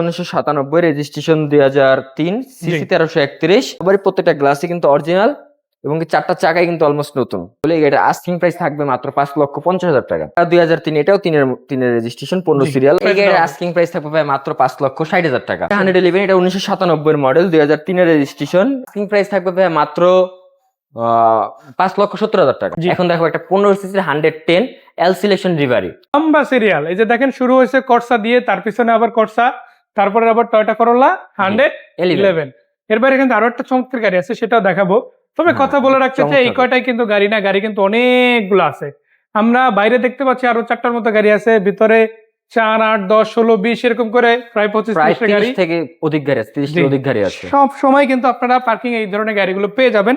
উনিশশো সাতানব্বই রেজিস্ট্রেশন দুই হাজার তিন সিসি তেরোশো একত্রিশ। এবারে প্রত্যেকটা গ্লাসই কিন্তু অরিজিনাল এবং চারটা চাকাই কিন্তু অলমোস্ট নতুন। বলে এটা আস্কিং প্রাইস থাকবে মাত্র পাঁচ লক্ষ পঞ্চাশ হাজার টাকা। দুই হাজার তিন এটাও তিনের তিনের রেজিস্ট্রেশন পনেরো সিরিয়াল এই গাড়ির আস্কিং প্রাইস থাকবে ভাই মাত্র পাঁচ লক্ষ ষাট হাজার টাকা। হান্ড্রেড ইলেভেন এটা উনিশশো সাতানব্বই মডেল দুই হাজার তিনের রেজিস্ট্রেশন আস্কিং প্রাইস থাকবে ভাই মাত্র পাঁচ লক্ষ সত্তর হাজার টাকা। এখন দেখো একটা পনেরো সিসির হান্ড্রেড টেন এল সিলেকশন রিভারি লম্বা সিরিয়াল এই যে দেখেন শুরু হয়েছে কর্সা দিয়ে তার পিছনে আবার কর্সা তারপরে আবার টয়টা করোলা হান্ড্রেড ইলেভেন এর বাইরে কিন্তু আরও একটা চমৎকার গাড়ি আছে সেটাও দেখাবো। তবে হ্যাঁ, কথা বলে রাখতে চাই এই কয়টাই কিন্তু গাড়ি না গাড়ি কিন্তু অনেকগুলো আছে। আমরা বাইরে দেখতে পাচ্ছি আরও চারটার মতো গাড়ি আছে ভিতরে চার আট দশ ষোলো বিশ এরকম করে প্রায় পঁচিশ গাড়ি। থেকে অধিক গাড়ি আছে তিরিশ অধিক গাড়ি আছে। সব সময় কিন্তু আপনারা পার্কিং এই ধরনের গাড়িগুলো পেয়ে যাবেন।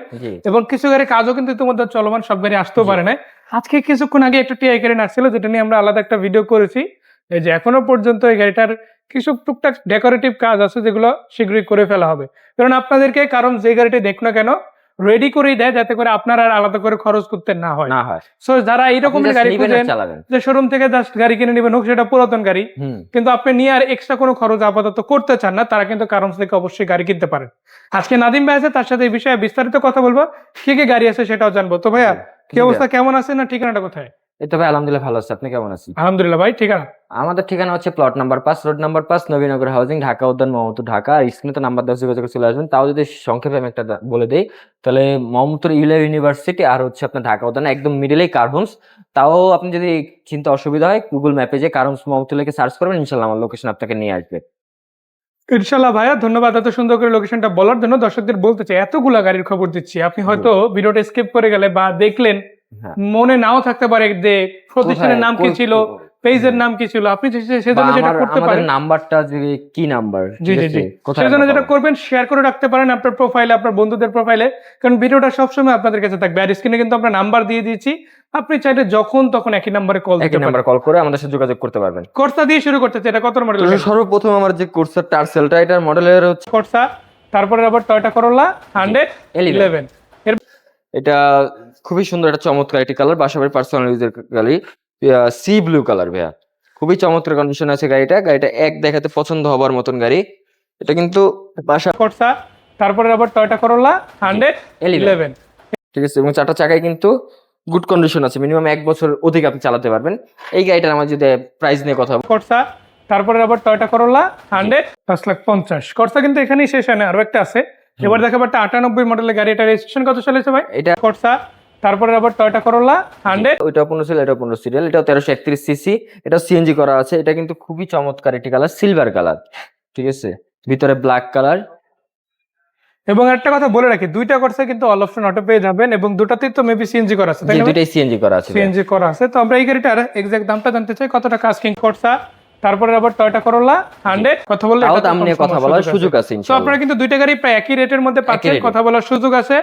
এবং কিছু গাড়ি কাজও কিন্তু ইতিমধ্যে চলমান সব গাড়ি আসতেও পারে না আজকে কিছুক্ষণ আগে একটা টিআই গাড়ি আসছিল যেটা নিয়ে আমরা আলাদা একটা ভিডিও করেছি। এই যে এখনও পর্যন্ত এই গাড়িটার কিছু টুকটাক ডেকোরেটিভ কাজ আছে যেগুলো শীঘ্রই করে ফেলা হবে। কারণ আপনাদেরকে কারণ যে গাড়িটি দেখ না কেন রেডি করেই দেয় যাতে করে আপনার আর আলাদা করে খরচ করতে না হয়। না হয়। সো যারা এইরকম গাড়ি খুঁজেন যে শোরুম থেকে জাস্ট গাড়ি কিনে নেবেন হোক সেটা পুরাতন গাড়ি। কিন্তু আপনি নিয়ে আর এক্সট্রা কোনো খরচ আপাতত করতে চান না তারা কিন্তু কারণ থেকে অবশ্যই গাড়ি কিনতে পারেন। আজকে নাদিম ভাই আছে তার সাথে এই বিষয়ে বিস্তারিত কথা বলব। কি কি গাড়ি আছে সেটাও জানব। তো ভাইয়া কি অবস্থা কেমন আছে না ঠিকানাটা কোথায়? এই তো ভাই আলহামদুলিল্লাহ ভালো আছে। আপনি কেমন আছেন? আলহামদুলিল্লাহ ভাই ঠিকানা? আমাদের ঠিকানা হচ্ছে প্লট নাম্বার পাঁচ রোড নাম্বার পাঁচ নবীনগর হাউজিং ঢাকা উদ্যান মোহাম্মদপুর ঢাকা। স্ক্রিনে তো নাম্বার দশ যোগাযোগ চলে আসবেন। তাও যদি সংক্ষেপে আমি একটা বলে দেই তাহলে মোহাম্মদপুর ইউলা ইউনিভার্সিটি আর হচ্ছে আপনার ঢাকা উদ্যান একদম মিডিলেই কার্বনস তাও আপনি যদি চিন্তা অসুবিধা হয় গুগল ম্যাপে যে কার্বনস মোহাম্মদপুর লিখে সার্চ করবেন ইনশাল্লাহ আমার লোকেশন আপনাকে নিয়ে আসবে। ইনশাল্লাহ ভাইয়া ধন্যবাদ এত সুন্দর করে লোকেশনটা বলার জন্য। দর্শকদের বলতে চাই এতগুলা গাড়ির খবর দিচ্ছি। আপনি হয়তো ভিডিওটা স্কিপ করে গেলে বা দেখলেন। মনে নাও থাকতে পারে যে প্রতিষ্ঠানের নাম কি ছিল? পেজের নাম কি ছিল? আপনি সেজন্য যেটা করতে পারেন। নাম্বারটা যে কি নাম্বার? জি জি জি। সেজন্য যেটা করবেন শেয়ার করে রাখতে পারেন আপনার প্রোফাইলে আপনার বন্ধুদের প্রোফাইলে কারণ ভিডিওটা সবসময় আপনাদের কাছে থাকবে। আর স্ক্রিনে কিন্তু আমরা নাম্বার দিয়ে দিয়েছি। আপনি চাইলে যখন তখন একই নাম্বারে কল একই নাম্বার কল করে আমাদের সাথে যোগাযোগ করতে পারবেন। কর্সা দিয়ে শুরু করতে এটা কত মডেল সর্বপ্রথম আমার যে কোর্সের টার্সেলটা এটার মডেলের হচ্ছে কর্সা তারপরে আবার টয়টা করোলা হান্ড্রেড। ইলেভেন এটা খুবই সুন্দর একটা চমৎকার একটি কালার বাসাবাড়ি পার্সোনাল ইউজের গাড়ি। সি ব্লু কালার ভাইয়া। খুবই চমৎকার কন্ডিশন আছে গাড়িটা। গাড়িটা এক দেখাতে পছন্দ হবার মতন গাড়ি। এটা কিন্তু বাসা কর্সা তারপরে আবার টয়টা করোলা হান্ড্রেড ইলেভেন ঠিক আছে এবং চারটা চাকায় কিন্তু গুড কন্ডিশন আছে। মিনিমাম এক বছর অধিক আপনি চালাতে পারবেন। এই গাড়িটার আমার যদি প্রাইস নিয়ে কথা কর্সা তারপরে আবার টয়টা করোলা হান্ড্রেড পাঁচ লাখ পঞ্চাশ। কর্সা কিন্তু এখানেই শেষ হয় না আরও একটা আছে। এবার দেখাবো একটা আটানব্বই মডেলের গাড়ি এটা রেজিস্ট্রেশন কত চলেছে ভাই? এটা কর্সা তারপরে আবার টয়টা করোলা হান্ড্রেড ওইটা পনেরো সিরিয়াল এটা পনেরো সিরিয়াল এটা তেরোশো একত্রিশ সিসি এটা সিএনজি করা আছে। এটা কিন্তু খুবই চমৎকার একটি কালার সিলভার কালার ঠিক আছে? ভিতরে ব্ল্যাক কালার এবং একটা কথা বলে রাখি দুইটা করছে কিন্তু অল অপশন অটো পেয়ে যাবেন এবং দুটাতেই তো মেবি সিএনজি করা আছে তাই না দুইটাই সিএনজি করা আছে সিএনজি করা আছে। তো আমরা এই গাড়িটার এক্সাক্ট দামটা জানতে চাই কত টাকা আস্কিং করছা তারপরে আবার টয়টা করোলা হান্ড্রেড কথা বললে দাম নিয়ে কথা বলার সুযোগ আছে তো আপনারা কিন্তু দুইটা গাড়ি প্রায় একই রেটের মধ্যে পাচ্ছেন কথা বলার সুযোগ আছে।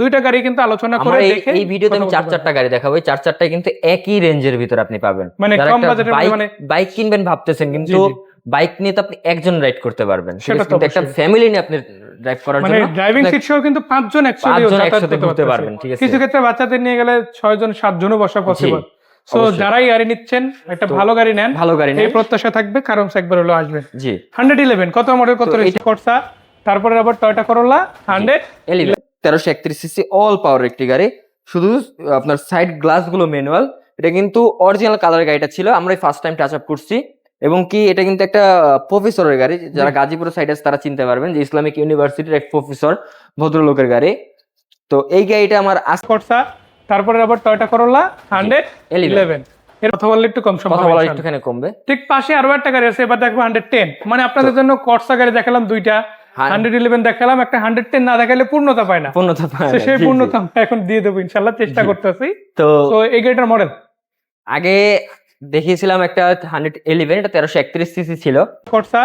দুইটা গাড়ি কিন্তু আলোচনা করে দেখে এই ভিডিওতে আমি চার চারটা গাড়ি দেখাবো এই চার চারটা কিন্তু একই রেঞ্জের ভিতরে আপনি পাবেন। মানে কম বাজেটের মানে বাইক কিনবেন ভাবতেছেন কিন্তু। বাইক নিয়ে তো আপনি একজন রাইড করতে পারবেন। সেটা কিন্তু একটা ফ্যামিলি নিয়ে আপনি ড্রাইভ করার জন্য। মানে ড্রাইভিং সিট সহ কিন্তু পাঁচজন একসাথে যাতায়াত করতে পারবেন পারবেন ঠিক আছে। কিছু ক্ষেত্রে বাচ্চাদের নিয়ে গেলে ছয়জন সাতজনও বসা পসিবল সো যারাই গাড়ি নিচ্ছেন একটা ভালো গাড়ি নেন। ভালো গাড়ি এই প্রত্যাশা থাকবে কারণ একবার হলো আসবেন। জি। হান্ড্রেড ইলেভেন কত মডেল কত রয়েছে কর্সা? তারপরে আবার টয়টা করোলা হান্ড্রেড তেরোশো একত্রিশ সিসি অল পাওয়ার একটি গাড়ি। শুধু আপনার সাইড গ্লাসগুলো ম্যানুয়াল এটা কিন্তু অরিজিনাল কালার গাড়িটা ছিল। আমরা ফার্স্ট টাইম টাচ আপ করছি। এবং কি এটা কিন্তু একটা প্রফেসরের গাড়ি। যারা গাজীপুরের সাইডে আছে তারা চিনতে পারবেন যে ইসলামিক ইউনিভার্সিটির এক প্রফেসর ভদ্রলোকের গাড়ি। তো এই গাড়িটা আমার আজ কর্সা তারপরে আবার টয়টা করোলা হান্ড্রেড ইলেভেন। এর কথা বললে একটু কম কথা সম্ভব একটুখানি কমবে। ঠিক পাশে আরও একটা গাড়ি আছে এবার দেখব হান্ড্রেড টেন মানে আপনাদের জন্য কর্সা গাড়ি দেখালাম দুইটা। হান্ড্রেড ইলেভেন দেখালাম একটা হান্ড্রেড টেন না দেখালে পূর্ণতা পায় না। পূর্ণতা পায় না, সেই জি, জি। পূর্ণতা আমরা এখন দিয়ে দেবো ইনশাল্লাহ চেষ্টা করতেছি। তো এই গাড়িটার মডেল আগে দেখিয়েছিলাম একটা হান্ড্রেড ইলেভেন এটা তেরোশো একত্রিশ সিসি ছিল। কর্সা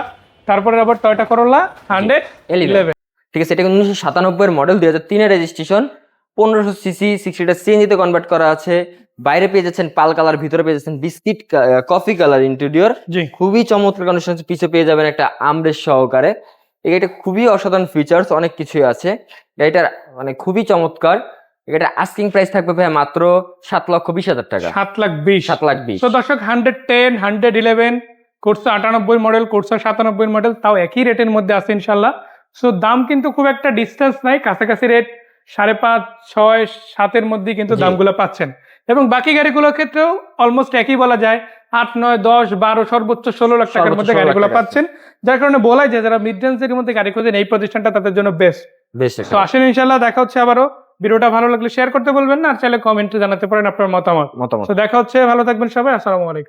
তারপরে আবার টয়টা করোলা হান্ড্রেড ইলেভেন ঠিক আছে এটা উনিশশো সাতানব্বই মডেল দুই হাজার তিনের রেজিস্ট্রেশন পনেরোশো সিসি সিক্সটিটা সিএনজিতে কনভার্ট করা আছে। বাইরে পেয়ে যাচ্ছেন পাল কালার ভিতরে পেয়ে যাচ্ছেন বিস্কিট কফি কালার ইন্টেরিয়র খুবই চমৎকার কন্ডিশন পিছিয়ে পেয়ে যাবেন একটা আমরেশ সহকারে। এই গাড়িটা খুবই অসাধারণ ফিচার্স অনেক কিছুই আছে। গাড়িটার মানে খুবই চমৎকার। এটা আস্কিং প্রাইস থাকবে ভাই মাত্র সাত লক্ষ বিশ হাজার টাকা। সাত লাখ বিশ। সাত লাখ বিশ। তো দর্শক hundred ten hundred eleven Corsa আটানব্বই মডেল কোর্সা সাতানব্বই মডেল তাও একই রেটের মধ্যে আছে ইনশাল্লাহ। সো দাম কিন্তু খুব একটা ডিস্টেন্স নাই কাছাকাছি রেট সাড়ে পাঁচ ছয় সাতের মধ্যেই কিন্তু। দামগুলো পাচ্ছেন। এবং বাকি গাড়িগুলোর ক্ষেত্রেও অলমোস্ট একই বলা যায় আট নয় দশ বারো সর্বোচ্চ ষোলো লাখ টাকার মধ্যে 16 লাখ গাড়িগুলো পাচ্ছেন। যার কারণে বলাই যায় যারা মিড রেঞ্জের মধ্যে গাড়ি খোঁজেন এই প্রতিষ্ঠানটা তাদের জন্য বেস্ট তো আসেন ইনশাল্লাহ দেখা হচ্ছে আবারও। ভিডিওটা ভালো লাগলে শেয়ার করতে বলবেন না আর চাইলে কমেন্টে জানাতে পারেন আপনার মতামত। মতামত। তো দেখা হচ্ছে ভালো থাকবেন সবাই আসসালামু আলাইকুম।